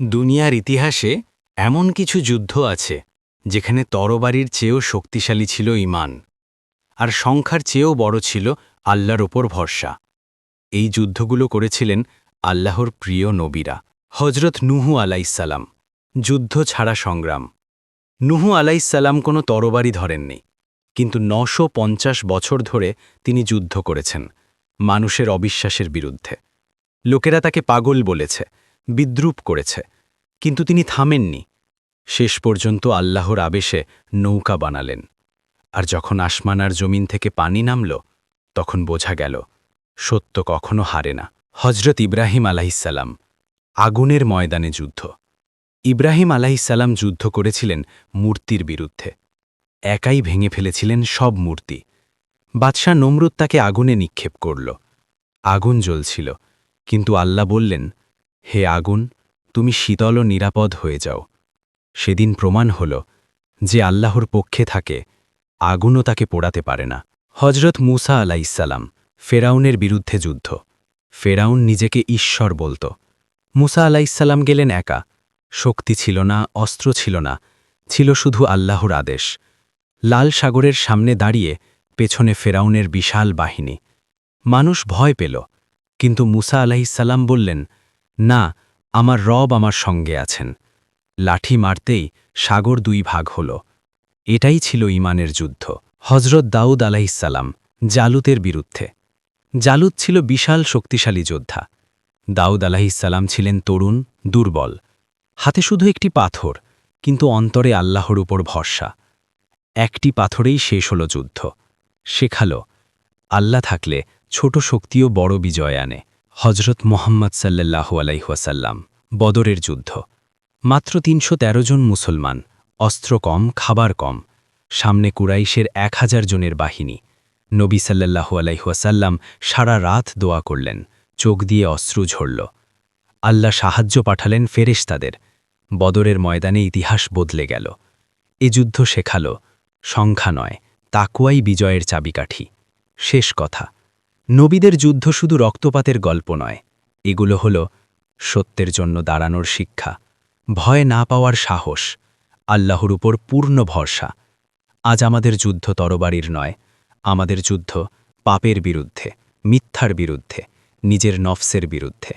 দুনিয়ার ইতিহাসে এমন কিছু যুদ্ধ আছে, যেখানে তরবারির চেয়েও শক্তিশালী ছিল ইমান আর সংখ্যার চেয়েও বড় ছিল আল্লাহর ওপর ভরসা। এই যুদ্ধগুলো করেছিলেন আল্লাহর প্রিয় নবীরা। হজরত নুহু আলাইসাল্লাম যুদ্ধ ছাড়া সংগ্রাম। নুহু আলাইসাল্লাম কোনো তরবারি ধরেননি, কিন্তু নশো বছর ধরে তিনি যুদ্ধ করেছেন, মানুষের অবিশ্বাসের বিরুদ্ধে। লোকেরা তাকে পাগল বলেছে বিদ্রুপ করেছে, কিন্তু তিনি থামেননি। শেষ পর্যন্ত আল্লাহর আবেশে নৌকা বানালেন, আর যখন আসমান আর জমিন থেকে পানি নামল, তখন বোঝা গেল, সত্য কখনো হারে না। হজরত ইব্রাহিম আলাহিসাল্লাম আগুনের ময়দানে যুদ্ধ। ইব্রাহিম আলাহিসাল্লাম যুদ্ধ করেছিলেন মূর্তির বিরুদ্ধে। একাই ভেঙে ফেলেছিলেন সব মূর্তি। বাদশাহ নমরুদ তাকে আগুনে নিক্ষেপ করল। আগুন জ্বলছিল, কিন্তু আল্লাহ বললেন হে আগুন, তুমি শীতল ও নিরাপদ হয়ে যাও। সেদিন প্রমাণ হল যে আল্লাহর পক্ষে থাকে, আগুনও তাকে পোড়াতে পারে না। হজরত মুসা আলাইসাল্লাম ফেরাউনের বিরুদ্ধে যুদ্ধ। ফেরাউন নিজেকে ঈশ্বর বলত। মুসা আলাইসাল্লাম গেলেন একা। শক্তি ছিল না, অস্ত্র ছিল না, ছিল শুধু আল্লাহর আদেশ। লাল সাগরের সামনে দাঁড়িয়ে পেছনে ফেরাউনের বিশাল বাহিনী। মানুষ ভয় পেল, কিন্তু মুসা আলাহিসাল্লাম বললেন না, আমার রব আমার সঙ্গে আছেন। লাঠি মারতেই সাগর দুই ভাগ হল। এটাই ছিল ইমানের যুদ্ধ। হজরত দাউদ আলাহিসাল্লাম জালুতের বিরুদ্ধে। জালুত ছিল বিশাল শক্তিশালী যোদ্ধা। দাউদ আলাহিসাল্লাম ছিলেন তরুণ, দুর্বল। হাতে শুধু একটি পাথর, কিন্তু অন্তরে আল্লাহর উপর ভরসা। একটি পাথরেই শেষ হল যুদ্ধ। শেখাল, আল্লাহ থাকলে ছোট শক্তিও বড় বিজয় আনে। হজরত মোহাম্মদ সাল্লাল্লাহু আলাইহাসাল্লাম বদরের যুদ্ধ। মাত্র তিনশো তেরো জন মুসলমান, অস্ত্র কম, খাবার কম। সামনে কুরাইশের এক হাজার জনের বাহিনী। নবী সাল্লাল্লাহু আলাইহাসাল্লাম সারা রাত দোয়া করলেন, চোখ দিয়ে অশ্রু ঝরল। আল্লাহ সাহায্য পাঠালেন ফেরেশতাদের। বদরের ময়দানে ইতিহাস বদলে গেল। এ যুদ্ধ শেখাল, সংখ্যা নয়, তাকুয়াই বিজয়ের চাবিকাঠি। শেষ কথা। নবীদের যুদ্ধ শুধু রক্তপাতের গল্প নয়, এগুলো হল সত্যের জন্য দাঁড়ানোর শিক্ষা, ভয় না পাওয়ার সাহস, আল্লাহর উপর পূর্ণ ভরসা। আজ আমাদের যুদ্ধ তরবারির নয়, আমাদের যুদ্ধ পাপের বিরুদ্ধে, মিথ্যার বিরুদ্ধে, নিজের নফসের বিরুদ্ধে।